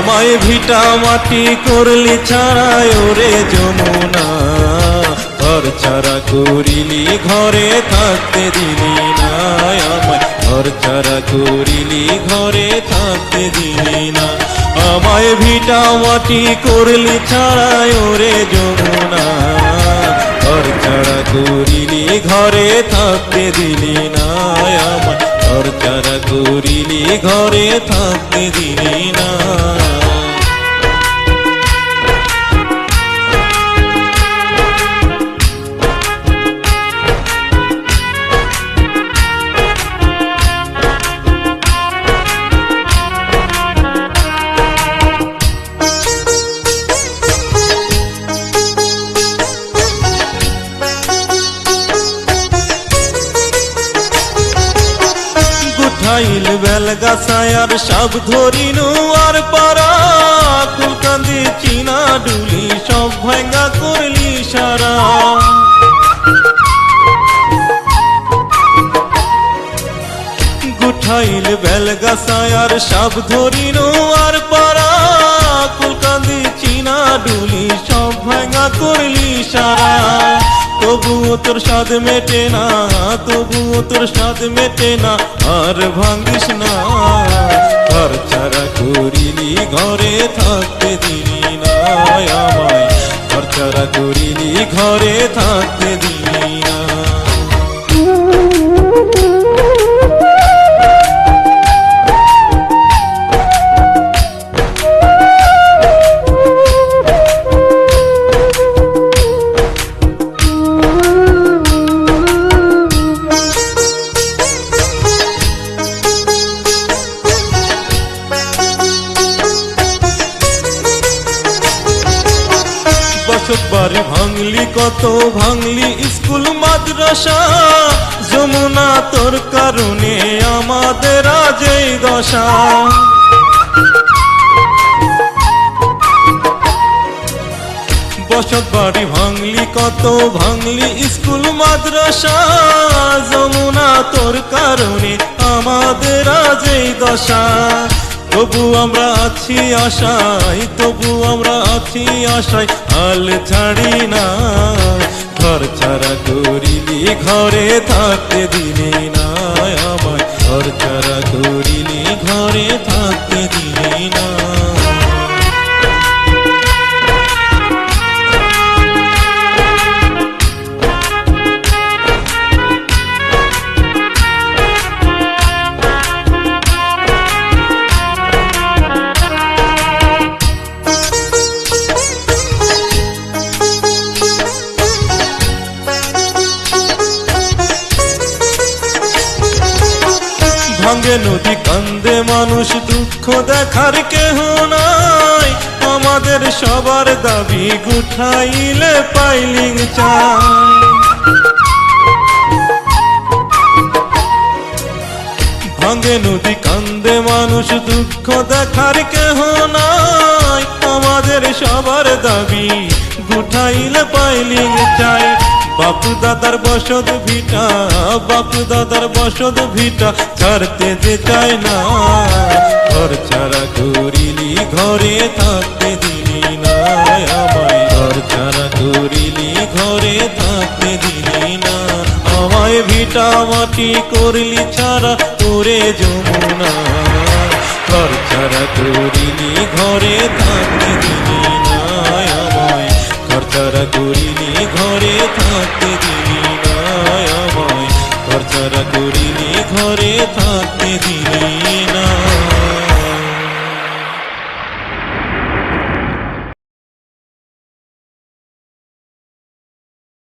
আমায় ভিটা মাটি করলি ছাড়ায় ওরে যমুনা। ঘর ছাড়া করিলি, ঘরে থাকতে দিলি না। আমায় ঘর ছাড়া করিলি, ঘরে থাকতে দিলি না। আমায় ভিটা মাটি করলি ছাড়ায় ওরে যমুনা। ঘর ছাড়া করিলি, ঘরে থাকতে দিলি না। আমায় ঘর ছাড়া করিলি, ঘরে থাকতে দিলি না। গুঠাইল বেলগাছায় আর সব ধরিনু আর পারা কুলকান্দি চিনা ডুলি সব ভাঙ্গা করলি সারা গুঠাইল বেলগাছায় আর সব ধরিনু আর পারা কুলকান্দি চিনা ডুলি সব ভাঙ্গা করলি সারা তবুও তোর স্বাদ মেটে না তবুও তোর স্বাদ মেটে না আর ভাঙ্গিস না ঘরে থাকতে দিলি না আমায়। ঘর করিলি ঘরে থাকতে বসত বাড়ি ভাঙলি, কত ভাঙলি স্কুল, মাদ্রাসা। যমুনা তোর কারণে আমাদের আজ দশা। বসত বাড়ি ভাঙলি, কত ভাঙলি স্কুল, মাদ্রাসা। যমুনা তোর কারণে আমাদের আজ দশা। তবু আমরা আছি আশাই তবু আমরা আছি আশায়, হাল ছাড়ি না। ঘর ছাড়া করিলি ঘরে থাকতে দিলি না আমায়। ঘর ছাড়া করিলি ঘরে ভাঙ্গে নদী কান্দে মানুষ দুঃখ দেখার কেহ নাই। আমাদের সবার দাবি গুঠাইলে পাইলিং চাই ভাঙ্গে নদী কান্দে মানুষ দুঃখ দেখার কেহ নাই। আমাদের সবার দাবি গুঠাইলে পাইলিং চাই বাপু দাদার বসত ভিটা, বাপু দাদার বসত ভিটা ছাড়তে যে চায় না। ঘর ছাড়া করিলি ঘরে থাকতে দিলি না। আমায় ঘর ছাড়া করিলি ঘরে থাকতে দিলি না। আমায় ভিটা মাটি করলি ছাড়া তোরে যমুনা। ঘর ছাড়া করিলি ঘরে থাকতে দিলি না। আমায়